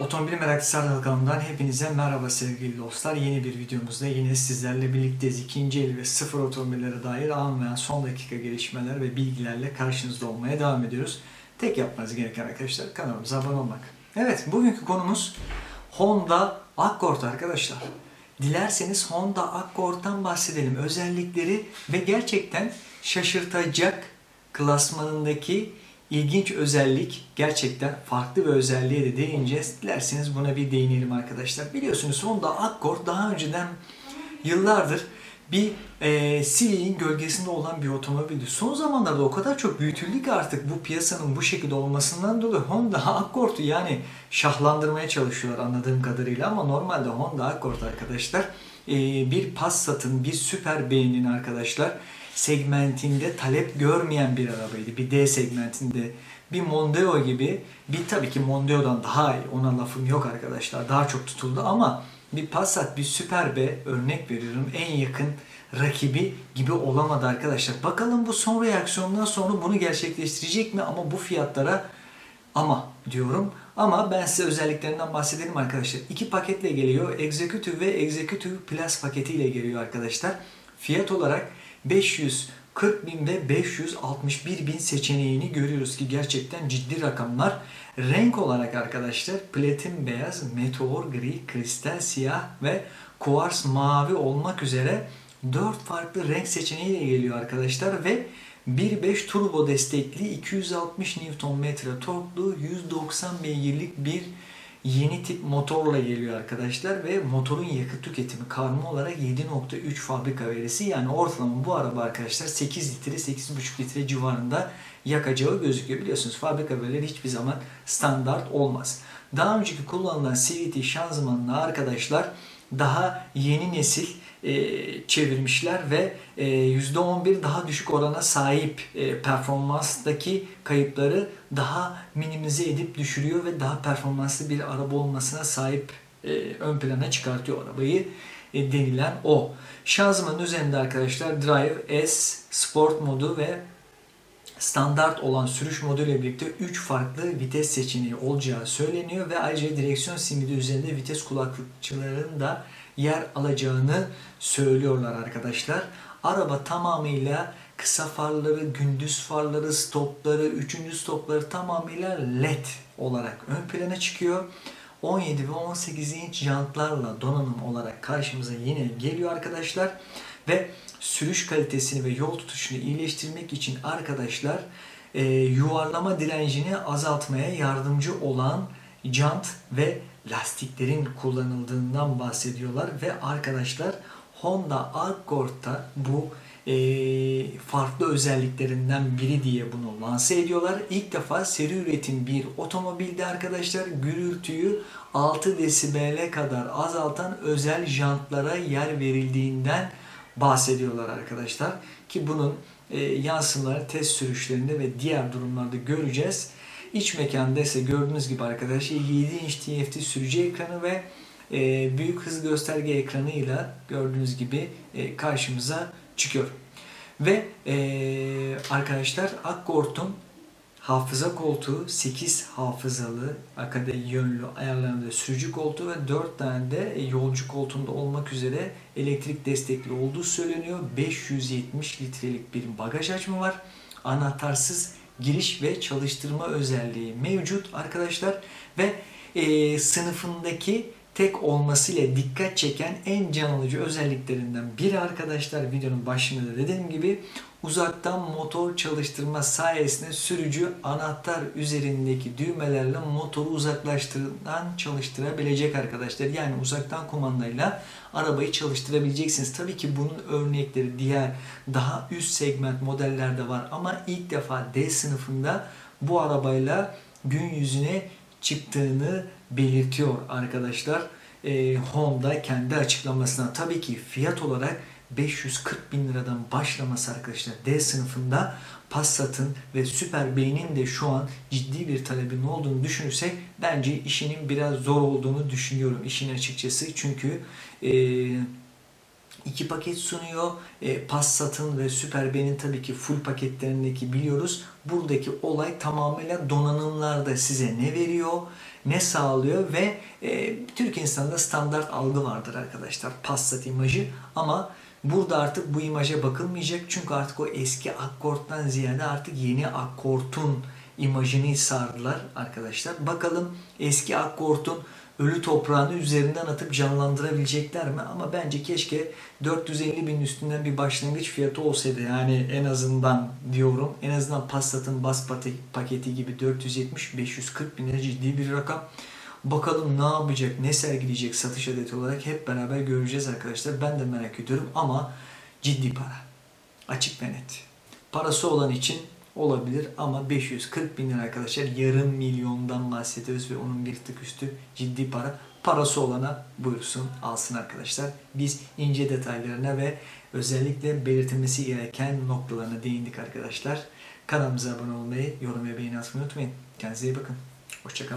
Otomobil Meraklısı kanalından hepinize merhaba sevgili dostlar. Yeni bir videomuzda yine sizlerle birlikteyiz. İkinci el ve sıfır otomobillere dair almayan son dakika gelişmeler ve bilgilerle karşınızda olmaya devam ediyoruz. Tek yapmanız gereken arkadaşlar kanalımıza abone olmak. Evet bugünkü konumuz Honda Accord arkadaşlar. Dilerseniz Honda Accord'dan bahsedelim. Özellikleri ve gerçekten şaşırtacak klasmanındaki ilginç özellik gerçekten farklı bir özelliğe de değineceğiz. Dilerseniz buna bir değinelim arkadaşlar. Biliyorsunuz Honda Accord daha önceden yıllardır bir e, Civic'in gölgesinde olan bir otomobildi. Son zamanlarda o kadar çok büyütüldü ki artık bu piyasanın bu şekilde olmasından dolayı Honda Accord'u yani şahlandırmaya çalışıyorlar anladığım kadarıyla ama normalde Honda Accord arkadaşlar e, bir Passat'ın bir Super B'nin arkadaşlar segmentinde talep görmeyen bir arabaydı. Bir D segmentinde bir Mondeo gibi bir tabii ki Mondeo'dan daha iyi ona lafım yok arkadaşlar daha çok tutuldu ama bir Passat bir Super B örnek veriyorum en yakın rakibi gibi olamadı arkadaşlar. Bakalım bu son reaksiyondan sonra bunu gerçekleştirecek mi ama bu fiyatlara ama diyorum ama ben size özelliklerinden bahsedelim arkadaşlar. İki paketle geliyor. Executive ve Executive Plus paketiyle geliyor arkadaşlar. Fiyat olarak 540 bin ve 561 bin seçeneğini görüyoruz ki gerçekten ciddi rakamlar. Renk olarak arkadaşlar platin beyaz, meteor gri, kristal siyah ve kuvars mavi olmak üzere 4 farklı renk seçeneğiyle geliyor arkadaşlar ve 1.5 turbo destekli 260 Nm torklu 190 beygirlik bir yeni tip motorla geliyor arkadaşlar ve motorun yakıt tüketimi karma olarak 7.3 fabrika verisi yani ortalama bu araba arkadaşlar 8 litre 8.5 litre civarında yakacağı gözüküyor. Biliyorsunuz fabrika verileri hiçbir zaman standart olmaz. Daha önceki kullanılan CVT şanzımanla arkadaşlar daha yeni nesil e, çevirmişler ve e, %11 daha düşük orana sahip e, performanstaki kayıpları daha minimize edip düşürüyor ve daha performanslı bir araba olmasına sahip e, ön plana çıkartıyor arabayı e, denilen o. Şanzımanın üzerinde arkadaşlar Drive S Sport modu ve standart olan sürüş moduyla birlikte 3 farklı vites seçeneği olacağı söyleniyor ve ayrıca direksiyon simidi üzerinde vites kulaklıkçıların da yer alacağını söylüyorlar arkadaşlar. Araba tamamıyla kısa farları, gündüz farları, stopları, üçüncü stopları tamamıyla LED olarak ön plana çıkıyor. 17 ve 18 inç jantlarla donanım olarak karşımıza yine geliyor arkadaşlar. Ve sürüş kalitesini ve yol tutuşunu iyileştirmek için arkadaşlar e, yuvarlama direncini azaltmaya yardımcı olan jant ve lastiklerin kullanıldığından bahsediyorlar ve arkadaşlar Honda Accord'da bu e, farklı özelliklerinden biri diye bunu lanse ediyorlar. İlk defa seri üretim bir otomobilde arkadaşlar gürültüyü 6 desibele kadar azaltan özel jantlara yer verildiğinden bahsediyorlar arkadaşlar. Ki bunun e, yansımaları test sürüşlerinde ve diğer durumlarda göreceğiz. İç mekanda ise gördüğünüz gibi arkadaşlar 7 inç TFT sürücü ekranı ve e, büyük hız gösterge ekranıyla gördüğünüz gibi e, karşımıza çıkıyor. Ve e, arkadaşlar Accord'un hafıza koltuğu 8 hafızalı akade yönlü ayarlarında sürücü koltuğu ve 4 tane de yolcu koltuğunda olmak üzere elektrik destekli olduğu söyleniyor. 570 litrelik bir bagaj hacmi var. Anahtarsız giriş ve çalıştırma özelliği mevcut arkadaşlar ve e, sınıfındaki tek olmasıyla dikkat çeken en can alıcı özelliklerinden biri arkadaşlar videonun başında da dediğim gibi uzaktan motor çalıştırma sayesinde sürücü anahtar üzerindeki düğmelerle motoru uzaklaştırdan çalıştırabilecek arkadaşlar. Yani uzaktan kumandayla arabayı çalıştırabileceksiniz. Tabii ki bunun örnekleri diğer daha üst segment modellerde var ama ilk defa D sınıfında bu arabayla gün yüzüne çıktığını belirtiyor arkadaşlar. Ee, Honda kendi açıklamasına tabii ki fiyat olarak 540 bin liradan başlaması arkadaşlar D sınıfında Passat'ın ve Super B'nin de şu an ciddi bir talebin olduğunu düşünürsek bence işinin biraz zor olduğunu düşünüyorum işin açıkçası. Çünkü e, iki paket sunuyor. E, Passat'ın ve Super B'nin tabii ki full paketlerindeki biliyoruz. Buradaki olay tamamıyla donanımlarda size ne veriyor? ne sağlıyor ve e, Türk insanında standart algı vardır arkadaşlar Passat imajı ama burada artık bu imaja bakılmayacak çünkü artık o eski akkorttan ziyade artık yeni akkortun imajını sardılar arkadaşlar. Bakalım eski akkortun ölü toprağını üzerinden atıp canlandırabilecekler mi? Ama bence keşke 450 bin üstünden bir başlangıç fiyatı olsaydı. Yani en azından diyorum en azından Passat'ın bas paketi gibi 470-540 bin ciddi bir rakam. Bakalım ne yapacak, ne sergileyecek satış adeti olarak hep beraber göreceğiz arkadaşlar. Ben de merak ediyorum ama ciddi para. Açık ve net. Parası olan için olabilir ama 540 bin lira arkadaşlar yarım milyondan bahsediyoruz ve onun bir tık üstü ciddi para. Parası olana buyursun alsın arkadaşlar. Biz ince detaylarına ve özellikle belirtilmesi gereken noktalarına değindik arkadaşlar. Kanalımıza abone olmayı, yorum ve beğeni atmayı unutmayın. Kendinize iyi bakın. Hoşçakalın.